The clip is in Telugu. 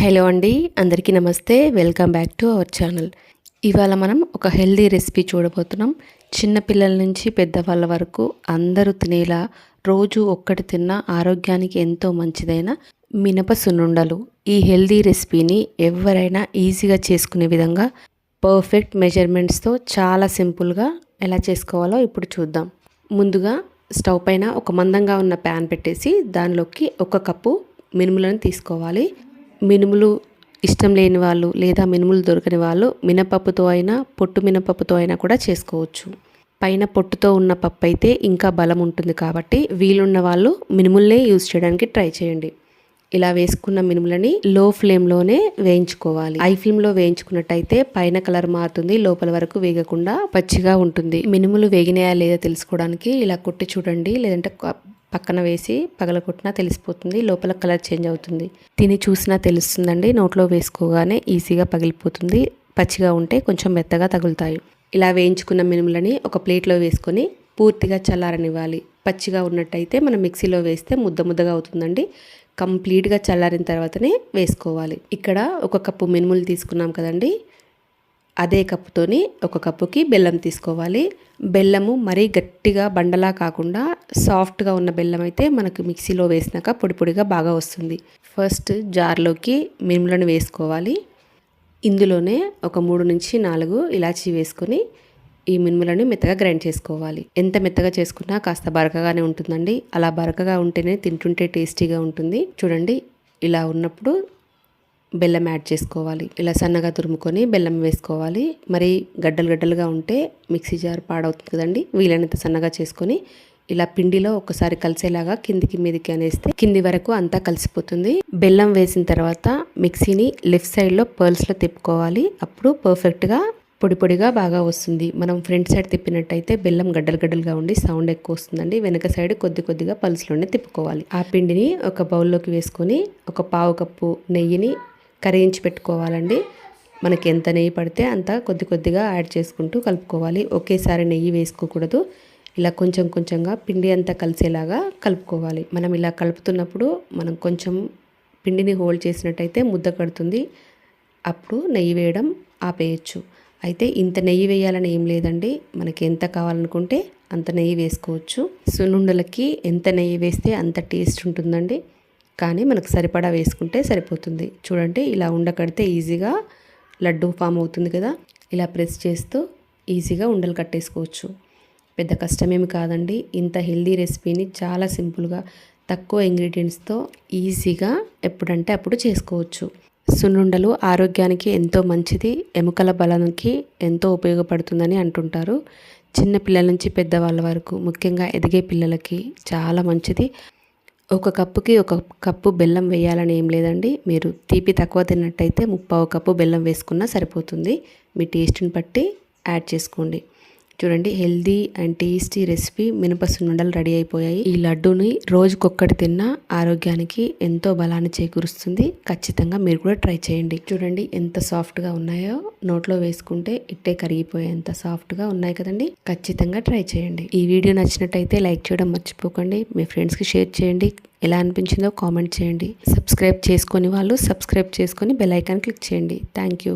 హలో అండి అందరికీ నమస్తే. Welcome back to our channel. ఇవాళ మనం ఒక హెల్దీ రెసిపీ చూడబోతున్నాం. చిన్నపిల్లల నుంచి పెద్దవాళ్ళ వరకు అందరూ తినేలా రోజు ఒక్కటి తిన్న ఆరోగ్యానికి ఎంతో మంచిదైన మినప సున్నుండలు ఈ హెల్దీ రెసిపీని ఎవరైనా ఈజీగా చేసుకునే విధంగా పర్ఫెక్ట్ మెజర్మెంట్స్తో చాలా సింపుల్గా ఎలా చేసుకోవాలో ఇప్పుడు చూద్దాం. ముందుగా స్టవ్ పైన ఒక మందంగా ఉన్న ప్యాన్ పెట్టేసి దానిలోకి ఒక కప్పు మినుములను తీసుకోవాలి. మినుములు ఇష్టం లేని వాళ్ళు లేదా మినుములు దొరకని వాళ్ళు మినపప్పుతో అయినా పొట్టు మినపప్పుతో అయినా కూడా చేసుకోవచ్చు. పైన పొట్టుతో ఉన్న పప్పు అయితే ఇంకా బలం ఉంటుంది కాబట్టి వీలున్న వాళ్ళు మినుములనే యూజ్ చేయడానికి ట్రై చేయండి. ఇలా వేసుకున్న మినుములని లో ఫ్లేమ్లోనే వేయించుకోవాలి. ఐ ఫ్లేమ్లో వేయించుకున్నట్టయితే పైన కలర్ మారుతుంది లోపల వరకు వేగకుండా పచ్చిగా ఉంటుంది. మినుములు వేగినాయా లేదా తెలుసుకోవడానికి ఇలా కొట్టి చూడండి లేదంటే పక్కన వేసి పగలగొట్టినా తెలిసిపోతుంది లోపల కలర్ చేంజ్ అవుతుంది. తిని చూసినా తెలుస్తుందండి నోట్లో వేసుకోగానే ఈజీగా పగిలిపోతుంది. పచ్చిగా ఉంటే కొంచెం మెత్తగా తగులుతాయి. ఇలా వేయించుకున్న మినుములని ఒక ప్లేట్లో వేసుకొని పూర్తిగా చల్లారనివ్వాలి. పచ్చిగా ఉన్నట్టయితే మనం మిక్సీలో వేస్తే ముద్ద ముద్దగా అవుతుందండి. కంప్లీట్గా చల్లారిన తర్వాతనే వేసుకోవాలి. ఇక్కడ ఒక కప్పు మినుములు తీసుకున్నాం కదండి. అదే కప్పుతోని ఒక కప్పుకి బెల్లం తీసుకోవాలి. బెల్లము మరీ గట్టిగా బండలా కాకుండా సాఫ్ట్గా ఉన్న బెల్లం అయితే మనకు మిక్సీలో వేసినాక పొడి పొడిగా బాగా వస్తుంది. ఫస్ట్ జార్లోకి మినుములను వేసుకోవాలి. ఇందులోనే ఒక మూడు నుంచి నాలుగు ఇలాచీ వేసుకొని ఈ మినుములను మెత్తగా గ్రైండ్ చేసుకోవాలి. ఎంత మెత్తగా చేసుకున్నా కాస్త బరకగానే ఉంటుందండి. అలా బరకగా ఉంటేనే తింటుంటే టేస్టీగా ఉంటుంది. చూడండి ఇలా ఉన్నప్పుడు బెల్లం యాడ్ చేసుకోవాలి. ఇలా సన్నగా తురుముకొని బెల్లం వేసుకోవాలి. మరి గడ్డలు గడ్డలుగా ఉంటే మిక్సీ జార్ పాడవుతుంది కదండి. వీలైనంత సన్నగా చేసుకొని ఇలా పిండిలో ఒకసారి కలిసేలాగా కిందికి మీదికి అనేస్తే కింది వరకు అంతా కలిసిపోతుంది. బెల్లం వేసిన తర్వాత మిక్సీని లెఫ్ట్ సైడ్లో పర్ల్స్లో తిప్పుకోవాలి. అప్పుడు పర్ఫెక్ట్గా పొడి పొడిగా బాగా వస్తుంది. మనం ఫ్రంట్ సైడ్ తిప్పినట్టయితే బెల్లం గడ్డలు గడ్డలుగా ఉండి సౌండ్ ఎక్కువ వస్తుందండి. వెనక సైడ్ కొద్ది కొద్దిగా పల్స్లోనే తిప్పుకోవాలి. ఆ పిండిని ఒక బౌల్లోకి వేసుకొని ఒక పావు కప్పు నెయ్యిని కరిగించి పెట్టుకోవాలండి. మనకి ఎంత నెయ్యి పడితే అంత కొద్ది కొద్దిగా యాడ్ చేసుకుంటూ కలుపుకోవాలి. ఒకేసారి నెయ్యి వేసుకోకూడదు. ఇలా కొంచెం కొంచెంగా పిండి అంతా కలిసేలాగా కలుపుకోవాలి. మనం ఇలా కలుపుతున్నప్పుడు మనం కొంచెం పిండిని హోల్డ్ చేసినట్టయితే ముద్ద కడుతుంది. అప్పుడు నెయ్యి వేయడం ఆపేయచ్చు. అయితే ఇంత నెయ్యి వేయాలని ఏం లేదండి. మనకి ఎంత కావాలనుకుంటే అంత నెయ్యి వేసుకోవచ్చు. సున్నుండలకి ఎంత నెయ్యి వేస్తే అంత టేస్ట్ ఉంటుందండి. కానీ మనకు సరిపడా వేసుకుంటే సరిపోతుంది. చూడండి ఇలా ఉండకడితే ఈజీగా లడ్డు ఫామ్ అవుతుంది కదా. ఇలా ప్రెస్ చేస్తూ ఈజీగా ఉండలు కట్టేసుకోవచ్చు. పెద్ద కష్టమేమి కాదండి. ఇంత హెల్దీ రెసిపీని చాలా సింపుల్గా తక్కువ ఇంగ్రీడియంట్స్తో ఈజీగా ఎప్పుడంటే అప్పుడు చేసుకోవచ్చు. సున్నుండలు ఆరోగ్యానికి ఎంతో మంచిది ఎముకల బలానికి ఎంతో ఉపయోగపడుతుందని అంటుంటారు. చిన్న పిల్లల నుంచి పెద్దవాళ్ళ వరకు ముఖ్యంగా ఎదిగే పిల్లలకి చాలా మంచిది. ఒక కప్పుకి ఒక కప్పు బెల్లం వేయాలని ఏం లేదండి. మీరు తీపి తక్కువ తిన్నట్టయితే ముప్పావు కప్పు బెల్లం వేసుకున్నా సరిపోతుంది. మీ టేస్ట్ని బట్టి యాడ్ చేసుకోండి. చూడండి హెల్దీ అండ్ టేస్టీ రెసిపీ మినప సున్నుండలు రెడీ అయిపోయాయి. ఈ లడ్డూని రోజుకొక్కటి తిన్నా ఆరోగ్యానికి ఎంతో బలాన్ని చేకూరుస్తుంది. ఖచ్చితంగా మీరు కూడా ట్రై చేయండి. చూడండి ఎంత సాఫ్ట్గా ఉన్నాయో. నోట్లో వేసుకుంటే ఇట్టే కరిగిపోయేంత సాఫ్ట్గా ఉన్నాయి కదండి. ఖచ్చితంగా ట్రై చేయండి. ఈ వీడియో నచ్చినట్టయితే లైక్ చేయడం మర్చిపోకండి. మీ ఫ్రెండ్స్కి షేర్ చేయండి. ఎలా అనిపించిందో కామెంట్ చేయండి. సబ్స్క్రైబ్ చేసుకొని వాళ్ళు సబ్స్క్రైబ్ చేసుకొని బెల్ ఐకాన్ క్లిక్ చేయండి. Thank you.